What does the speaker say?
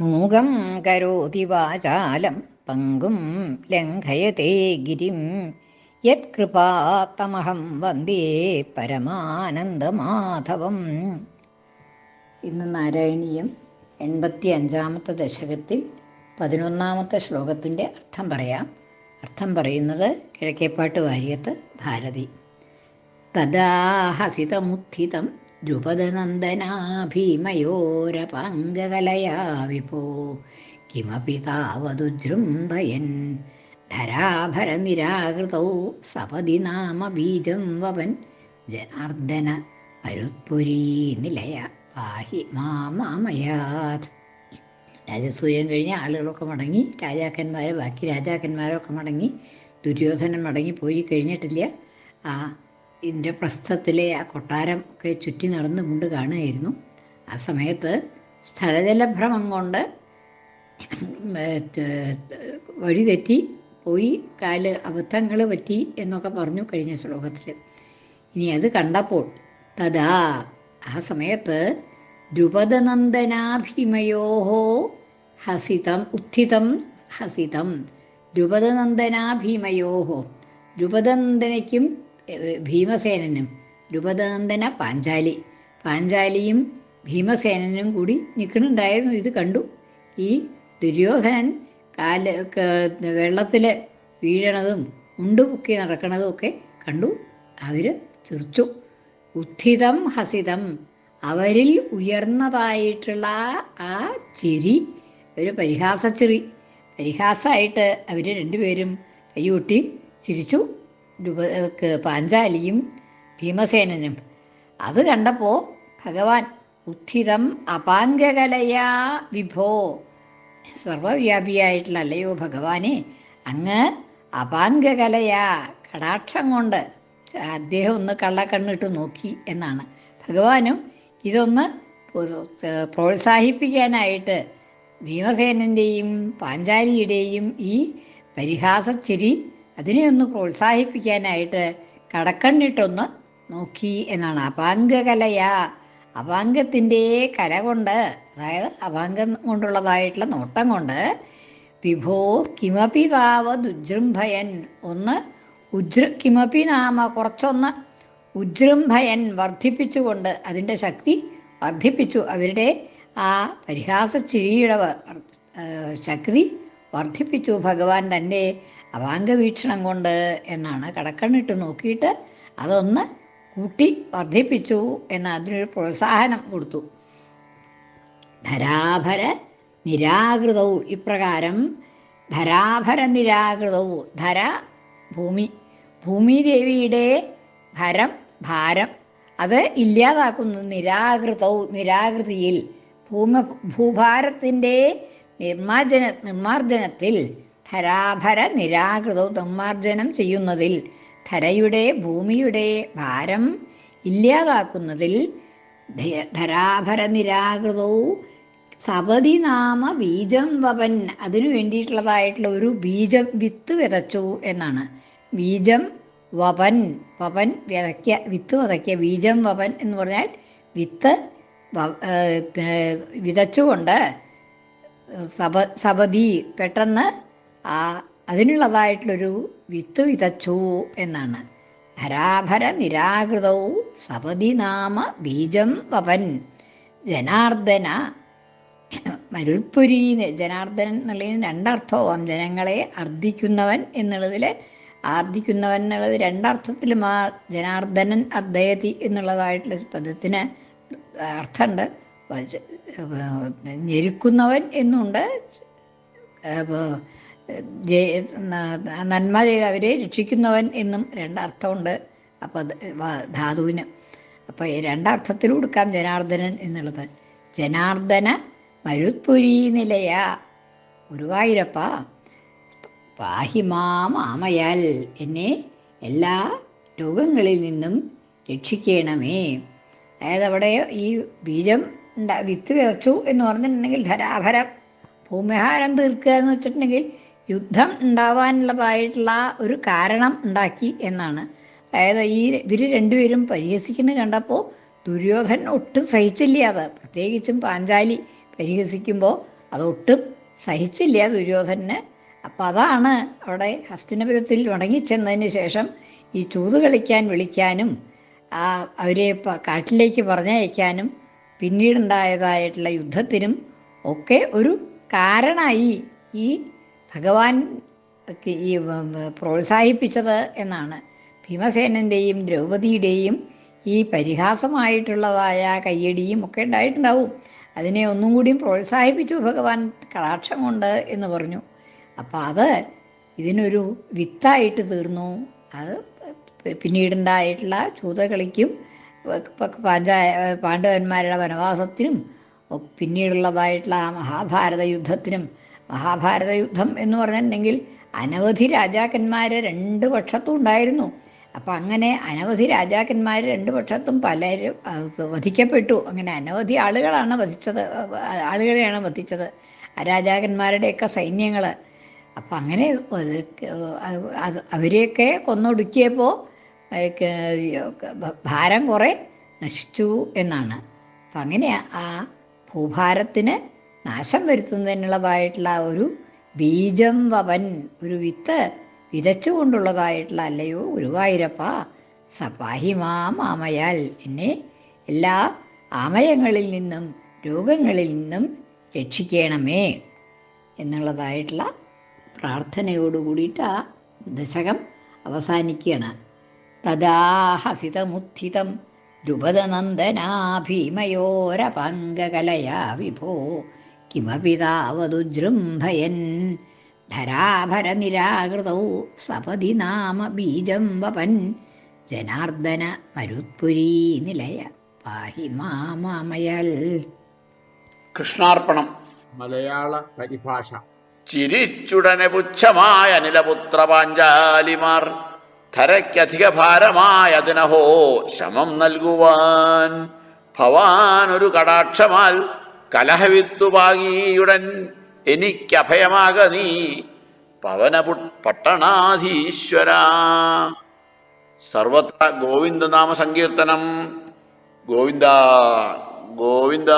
മൂകം കരോതി വാചാലം പങ്കും ലംഘയത്തെ ഗിരിം. യത്കൃപാത്തമഹം വന്ദേ പരമാനന്ദമാധവം. ഇന്ന് നാരായണീയം എൺപത്തി അഞ്ചാമത്തെ ദശകത്തിൽ പതിനൊന്നാമത്തെ ശ്ലോകത്തിന്റെ അർത്ഥം പറയാം. അർത്ഥം പറയുന്നത് കിഴക്കേപ്പാട്ട് വാര്യത്ത് ഭാരതി. തദാ ഹസിതമുത്ഥിതം ദ്രുപദനന്ദനാ ഭീമയോരപാംഗകലയാ വിഭോ കിമപി താവതുജൃംഭയൻ? ധരാഭരനിരാകൃതൗ സപതി നാമ ബീജം വവൻ ജനാർദ്ദന മരുത്പുരീ നിലയ പാഹി മാമയാത് രാജസൂയം കഴിഞ്ഞ ആളുകളൊക്കെ മടങ്ങി രാജാക്കന്മാർ ബാക്കി രാജാക്കന്മാരൊക്കെ മടങ്ങി ദുര്യോധനൻ മടങ്ങി പോയി കഴിഞ്ഞിട്ടില്ല. ആ ഇന്ദ്രപ്രസ്ഥത്തിലെ ആ കൊട്ടാരം ഒക്കെ ചുറ്റി നടന്നുകൊണ്ട് കാണുകയായിരുന്നു. ആ സമയത്ത് സ്ഥലജലഭ്രമം കൊണ്ട് വഴി തെറ്റി പോയി കാൽ അബദ്ധങ്ങൾ പറ്റി എന്നൊക്കെ പറഞ്ഞു കഴിഞ്ഞ ശ്ലോകത്തിൽ. ഇനി അത് കണ്ടപ്പോൾ തഥാ ആ സമയത്ത് ദ്രുപദനന്ദനാഭീമയോഹോ ഹസിതം ഉത്ഥിതം ഹസിതം. ദ്രുപദനന്ദനാഭീമയോഹോ ദ്രുപദനന്ദനയ്ക്കും ഭീമസേനനും ദ്രുപദനന്ദന പാഞ്ചാലി. പാഞ്ചാലിയും ഭീമസേനനും കൂടി നിൽക്കുന്നുണ്ടായിരുന്നു. ഇത് കണ്ടു. ഈ ദുര്യോധനൻ കാൽ വെള്ളത്തിൽ വീഴണതും ഉണ്ടുപൊക്കി നടക്കണതും ഒക്കെ കണ്ടു. അവർ ചിരിച്ചു. ഉത്ഥിതം ഹസിതം അവരിൽ ഉയർന്നതായിട്ടുള്ള ആ ചിരി ഒരു പരിഹാസച്ചിറി പരിഹാസമായിട്ട് അവർ രണ്ടുപേരും കൈകൊട്ടി ചിരിച്ചു. പാഞ്ചാലിയും ഭീമസേനനും. അത് കണ്ടപ്പോൾ ഭഗവാൻ ഉത്ഥിതം അപാംഗകലയാ വിഭോ. സർവവ്യാപിയായിട്ടുള്ള അല്ലയോ ഭഗവാനെ അങ്ങ് അപാംഗകലയാ. കടാക്ഷം കൊണ്ട് അദ്ദേഹം ഒന്ന് കള്ളക്കണ്ണിട്ട് നോക്കി എന്നാണ്. ഭഗവാനും ഇതൊന്ന് പ്രോത്സാഹിപ്പിക്കാനായിട്ട് ഭീമസേനന്റെയും പാഞ്ചാലിയുടെയും ഈ പരിഹാസച്ചിരി അതിനെ ഒന്ന് പ്രോത്സാഹിപ്പിക്കാനായിട്ട് കടക്കണ്ണിട്ടൊന്ന് നോക്കി എന്നാണ്. അപാംഗകലയാ. അപാംഗത്തിന്റെ കല കൊണ്ട് അതായത് അപാംഗം കൊണ്ടുള്ളതായിട്ടുള്ള നോട്ടം കൊണ്ട് വിഭോ കിമപി താവത് ഉജൃംഭയൻ ഒന്ന് ഉജൃ കിമപി നാമ കുറച്ചൊന്ന് ഉജൃംഭയൻ വർദ്ധിപ്പിച്ചുകൊണ്ട് അതിന്റെ ശക്തി വർദ്ധിപ്പിച്ചു. അവരുടെ ആ പരിഹാസ ചിരിയുടെ ശക്തി വർദ്ധിപ്പിച്ചു. ഭഗവാൻ തന്റെ അവാംഗവീക്ഷണം കൊണ്ട് എന്നാണ് കടക്കണ്ണിട്ട് നോക്കിയിട്ട് അതൊന്ന് കൂട്ടി വർദ്ധിപ്പിച്ചു എന്ന് അതിനൊരു പ്രോത്സാഹനം കൊടുത്തു. ധരാഭര നിരാകൃതവും ഇപ്രകാരം ധരാഭര നിരാകൃതവും ധര ഭൂമി. ഭൂമിദേവിയുടെ ഭരം ഭാരം അത് ഇല്ലാതാക്കുന്നു. നിരാകൃതവും നിരാകൃതിയിൽ ഭൂമ ഭൂഭാരത്തിന്റെ നിർമാർജന നിർമാർജനത്തിൽ ധരാഭര നിരാകൃതവും നിർമാർജനം ചെയ്യുന്നതിൽ ധരയുടെ ഭൂമിയുടെ ഭാരം ഇല്ലാതാക്കുന്നതിൽ ധരാഭര നിരാകൃതവും സപതിനാമ ബീജം വപൻ അതിനു വേണ്ടിയിട്ടുള്ളതായിട്ടുള്ള ഒരു ബീജം വിത്ത് വിതച്ചു എന്നാണ്. ബീജം വപൻ വപൻ വിതയ്ക്ക വിത്ത് വിതയ്ക്ക ബീജം വപൻ എന്ന് പറഞ്ഞാൽ വിത്ത് വിതച്ചുകൊണ്ട് സപ സപതി പെട്ടെന്ന് ആ അതിനുള്ളതായിട്ടുള്ളൊരു വിത്ത് വിതച്ചു എന്നാണ്. ധരാഭര നിരാകൃതവും സപതി നാമ ബീജം പവൻ ജനാർദ്ദന മരുൾപുരി ജനാർദ്ദനൻ എന്നുള്ളതിന് രണ്ടർത്ഥവും ജനങ്ങളെ അർദ്ധിക്കുന്നവൻ എന്നുള്ളതിൽ ആർദ്ധിക്കുന്നവൻ എന്നുള്ളത് രണ്ടർത്ഥത്തിലും ആ ജനാർദ്ദനൻ അർദ്ധയതി എന്നുള്ളതായിട്ടുള്ള പദത്തിന് അർത്ഥമുണ്ട്. ഞെരുക്കുന്നവൻ എന്നുണ്ട്. നന്മ ചെയ്ത് അവരെ രക്ഷിക്കുന്നവൻ എന്നും രണ്ടർത്ഥമുണ്ട്. അപ്പോൾ ധാതുവിന്. അപ്പോൾ രണ്ടർത്ഥത്തിൽ കൊടുക്കാം ജനാർദ്ദനൻ എന്നുള്ളത്. ജനാർദ്ദന മരുത്പുരി നിലയ. ഗുരുവായൂരപ്പ പാഹിമാം ആമയാൽ എന്നെ എല്ലാ രോഗങ്ങളിൽ നിന്നും രക്ഷിക്കണമേ. അതായത് അവിടെ ഈ ബീജം വിത്ത് വിതച്ചു എന്ന് പറഞ്ഞിട്ടുണ്ടെങ്കിൽ ധരാഭരം ഭൂമിഹാരം തീർക്കുക എന്ന് വെച്ചിട്ടുണ്ടെങ്കിൽ യുദ്ധം ഉണ്ടാവാനുള്ളതായിട്ടുള്ള ഒരു കാരണം ഉണ്ടാക്കി എന്നാണ്. അതായത് ഈ ഇവർ രണ്ടുപേരും പരിഹസിക്കുന്നത് കണ്ടപ്പോൾ ദുര്യോധൻ ഒട്ടും സഹിച്ചില്ല. അത് പ്രത്യേകിച്ചും പാഞ്ചാലി പരിഹസിക്കുമ്പോൾ അതൊട്ടും സഹിച്ചില്ല ദുര്യോധനന്. അപ്പോൾ അതാണ് അവിടെ ഹസ്തിനപുരത്തിൽ മടങ്ങിച്ചെന്നതിന് ശേഷം ഈ ചൂത് കളിക്കാൻ വിളിക്കാനും അവരെ കാട്ടിലേക്ക് പറഞ്ഞയക്കാനും പിന്നീടുണ്ടായതായിട്ടുള്ള യുദ്ധത്തിനും ഒക്കെ ഒരു കാരണമായി ഈ ഭഗവാൻ ഈ പ്രോത്സാഹിപ്പിച്ചത് എന്നാണ്. ഭീമസേനന്റെയും ദ്രൗപദിയുടെയും ഈ പരിഹാസമായിട്ടുള്ളതായ കയ്യടിയും ഒക്കെ ഉണ്ടായിട്ടുണ്ടാവും. അതിനെ ഒന്നും കൂടിയും പ്രോത്സാഹിപ്പിച്ചു ഭഗവാൻ കടാക്ഷം കൊണ്ട് എന്ന് പറഞ്ഞു. അപ്പം അത് ഇതിനൊരു വിത്തായിട്ട് തീർന്നു. അത് പിന്നീടുണ്ടായിട്ടുള്ള ചൂതകളിക്കും പാഞ്ചായ പാണ്ഡവന്മാരുടെ വനവാസത്തിനും പിന്നീടുള്ളതായിട്ടുള്ള മഹാഭാരത യുദ്ധത്തിനും മഹാഭാരത യുദ്ധം എന്ന് പറഞ്ഞിട്ടുണ്ടെങ്കിൽ അനവധി രാജാക്കന്മാർ രണ്ട് പക്ഷത്തും ഉണ്ടായിരുന്നു. അപ്പം അങ്ങനെ അനവധി രാജാക്കന്മാർ രണ്ട് പക്ഷത്തും പലരും വധിക്കപ്പെട്ടു. അങ്ങനെ അനവധി ആളുകളാണ് വധിച്ചത് ആളുകളെയാണ് വധിച്ചത്. ആ രാജാക്കന്മാരുടെയൊക്കെ സൈന്യങ്ങൾ അപ്പം അങ്ങനെ അവരെയൊക്കെ കൊന്നൊടുക്കിയപ്പോൾ ഭാരം കുറേ നശിച്ചു എന്നാണ്. അപ്പം അങ്ങനെ ആ ഭൂഭാരത്തിന് നാശം വരുത്തുന്നതിനുള്ളതായിട്ടുള്ള ഒരു ബീജം വവൻ ഒരു വിത്ത് വിതച്ചുകൊണ്ടുള്ളതായിട്ടുള്ള അല്ലയോ ഗുരുവായൂരപ്പ സപാഹിമാ മാമയാൽ എന്നെ എല്ലാ ആമയങ്ങളിൽ നിന്നും രോഗങ്ങളിൽ നിന്നും രക്ഷിക്കണമേ എന്നുള്ളതായിട്ടുള്ള പ്രാർത്ഥനയോട് കൂടിയിട്ട് ആ ദശകം അവസാനിക്കുകയാണ്. ദ്രുപദനന്ദനാ ഭീമയോരപങ്കകലയാ വിഭോ കിമപി താവതുജൃംഭയൻ ധരാഭരനിരാകൃതൗ സപതി നാമ ബീജം വപൻ ജനാർദ്ദന മരുത്പുരീ നിലയ പാഹി മാമയൽ കൃഷ്ണാർപ്പണം. മലയാള പരിഭാഷ. ചിരിച്ചുടനെ പുച്ഛമായ അനിലപുത്ര പാഞ്ചാലിമാർ ധരയ്ക്കധിക ഭാരമായ അതിനഹോ ശമം നൽകുവാൻ ഭവാൻ ഒരു കടാക്ഷമാൽ കലഹവിത്തുപാകിയുടൻ എനിക്കഭയമാക നീ. പവനപു പട്ടണാധീശ്വര. സർവത്ര ഗോവിന്ദനാമ സങ്കീർത്തനം ഗോവിന്ദ ഗോവിന്ദ.